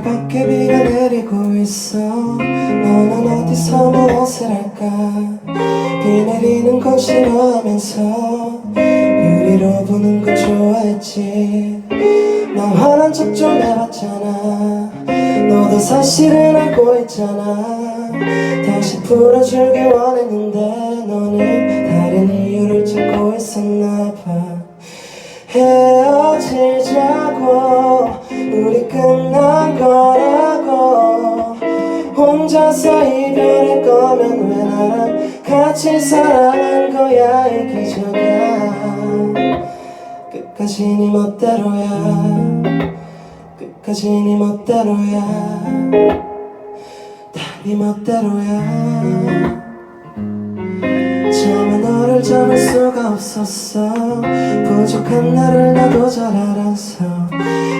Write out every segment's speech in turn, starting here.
늦게 비가 내리고 있어. 너는 어디서 무엇을 할까? 비 내리는 건 싫어하면서 유리로 보는 걸 좋아했지. 나 화난 척 좀 해봤잖아. 너도 사실은 알고 있잖아. 다시 풀어주길 원했는데 너는 다른 이유를 찾 혼자서 이별할 거면 왜 나랑 같이 사랑한 거야 이 기적이야. 끝까지 네 멋대로야. 끝까지 네 멋대로야. 다네 멋대로야. 처음에 너를 잡을 수가 없었어. 부족한 나를 나도 잘 알아서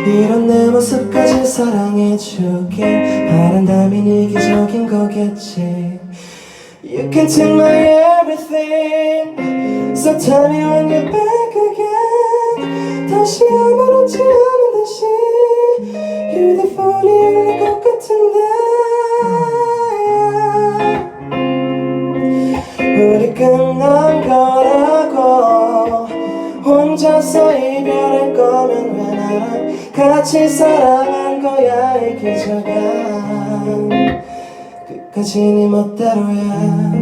이런 내 모습까지 사랑해주길 바란다면 이기적인 거겠지. You can take my everything. So tell me when you're back again. 다시 아무렇지 않은 듯이. 휴대폰이 울릴 것 같은데. 우리 끝난 거라고 혼자서 같이 사랑한 거야 이 기적이야 끝까지 네 멋대로야.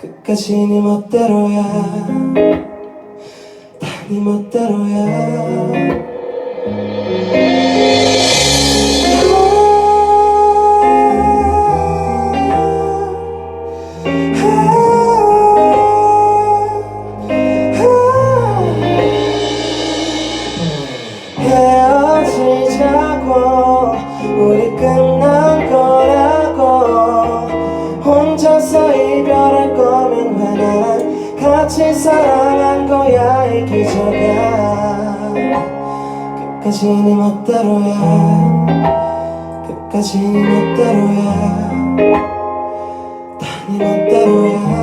끝까지 네 멋대로야. 다 네 멋대로야 이별할 거면 왜 나랑 같이 사랑한 거야 이 기적이야. 끝까지 네 멋대로야. 끝까지 네 멋대로야. 다네 멋대로야